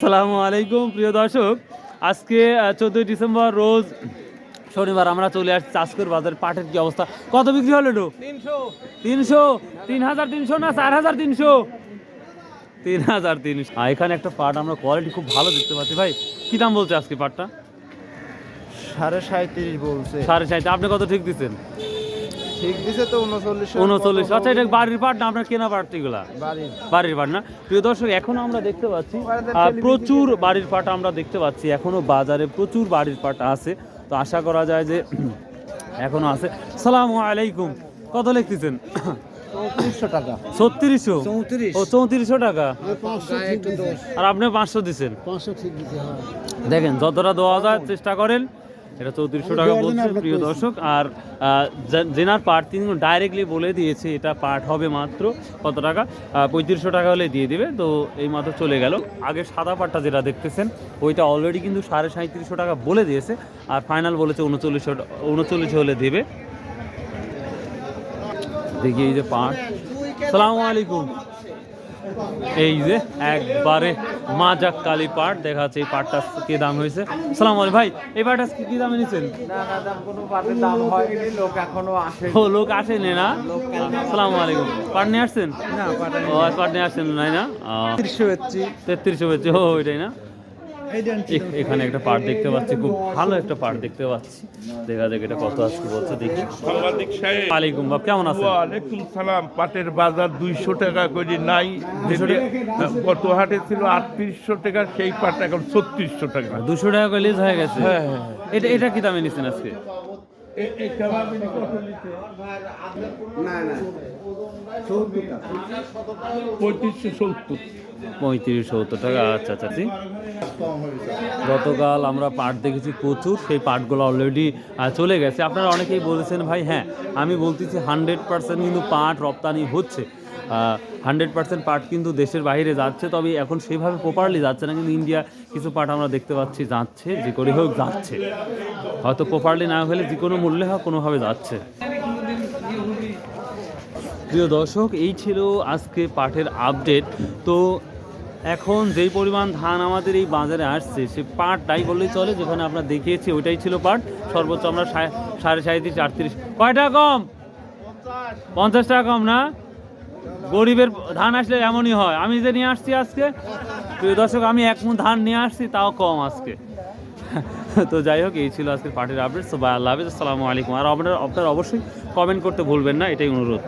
আসসালামু আলাইকুম প্রিয় দর্শক। আজকে চোদ্দোই ডিসেম্বর রোজ শনিবার আমরা চলে আসছি চাষকর বাজার পাটের কি অবস্থা। কত বিক্রি হলো একটু তিনশো। তিন হাজার তিনশো না চার হাজার তিনশো? তিন হাজার তিনশো। এখানে একটা পাট আমরা কোয়ালিটি খুব ভালো দেখতে পাচ্ছি। ভাই কি দাম বলছে আজকে পাটটা? সাড়ে সাঁত্রিশ বলছে। সাড়ে সাড়ে আপনি কত ঠিক দিচ্ছেন? ঠিক দিছে তো আচ্ছা এটা বাড়ির পাট না আপনার কেনা পাট এগুলা? বাড়ির। বাড়ির পাট না? প্রিয় দর্শক এখনও আমরা দেখতে পাচ্ছি প্রচুর বাড়ির পাট আমরা দেখতে পাচ্ছি। এখনও বাজারে প্রচুর বাড়ির পাট আছে। তো আশা করা যায় যে এখনও আছে। সালাম আলাইকুম। কত লিখতেছেন? আর আপনি পাঁচশো দিচ্ছেন হ্যাঁ। দেখেন যতটা দেওয়া যায় চেষ্টা করেন। এটা চৌত্রিশশো টাকা বলছে প্রিয় দর্শক। আর জেনার পার্ট তিনি ডাইরেক্টলি বলে দিয়েছে এটা পার্ট হবে মাত্র কত টাকা? পঁয়ত্রিশশো টাকা হলে দিয়ে দিবে। তো এই মাত্র চলে গেল। আগে সাদা পাটটা যেটা দেখতেছেন ওইটা অলরেডি কিন্তু সাড়ে সাঁত্রিশশো টাকা বলে দিয়েছে। আর ফাইনাল বলেছে উনচল্লিশশো উনচল্লিশ হলে দেবে। দেখি এই যে পাট সালামু আলাইকুম। এই যে একবারে মাজাক কালী পাট দেখা যাচ্ছে এই পাটটা কি দাম হয়েছে? সালাম আলাইকুম ভাই এই পাটটা কি দামে নিচ্ছেন না না দাম কোনো পাটের দাম হয়নি লোক এখনও আসে ও লোক আসেনি না? সালাম আলাইকুম। পাট নিয়ে আসছেন? ও পাট নিয়ে আসছেন নাই না? তিরিশশো হচ্ছে তেত্রিশশো হচ্ছে ও ওইটাই না? এখানে একটা পাট দেখতে পাচ্ছি খুব ভালো একটা পাট দেখতে পাচ্ছি। দেখা যাক এটা কত আজকে বলছে দেখি। সাংবাদিক সাহেব। আলাইকুম বাপ কেমন আছেন? ওয়ালাইকুম সালাম পাটের বাজার দুইশো টাকা করে নাই। গত হাটে ছিল আটত্রিশশো টাকা সেই পাট এখন ছত্রিশশো টাকা। দুশো টাকা করে লিজ হয়ে গেছে? হ্যাঁ, হ্যাঁ, এটা এটা কি দামে নিচ্ছেন আজকে? কত নিতে? পঁয়ত্রিশশো সত্তর। পঁয়ত্রিশ সত্তর টাকা আচ্ছা আচ্ছা জি। গতকাল আমরা পাট দেখেছি প্রচুর, সেই পাটগুলো অলরেডি চলে গেছে। আপনারা অনেকেই বলেছেন, ভাই হ্যাঁ আমি বলতেছি হান্ড্রেড পার্সেন্ট কিন্তু পাট রপ্তানি হচ্ছে। হান্ড্রেড পার্সেন্ট পাট কিন্তু দেশের বাইরে যাচ্ছে, তবে এখন সেভাবে প্রপারলি যাচ্ছে না। কিন্তু ইন্ডিয়া কিছু পাট আমরা দেখতে পাচ্ছি, যাচ্ছে, যে করে হোক যাচ্ছে। হয়তো প্রপারলি না হলে যে কোনো মূল্যে হোক, কোনোভাবে যাচ্ছে। প্রিয় দর্শক, এই ছিল আজকে পাঠের আপডেট তো এখন যেই পরিমাণ ধান আমাদের এই বাজারে আসছে, সে পাটটাই বললেই চলে, যেখানে আমরা দেখিয়েছি ওইটাই ছিল পাট। সর্বোচ্চ আমরা সা- সাড়ে সাঁত্রিশ আটত্রিশ। কয়টা কম? পঞ্চাশ টাকা কম না? গরিবের ধান আসলে এমনই হয়। আমি যে নিয়ে আসছি আজকে, প্রিয় দর্শক, আমি এক মুঠ ধান নিয়ে আসছি, তাও কম আজকে। তো যাই হোক, এই ছিল আজকের পার্টির আপডেট তো বাই আল্লাহ হাফিজ। আসসালামু আলাইকুম। আর আপনার আপনারা অবশ্যই কমেন্ট করতে ভুলবেন না, এটাই অনুরোধ।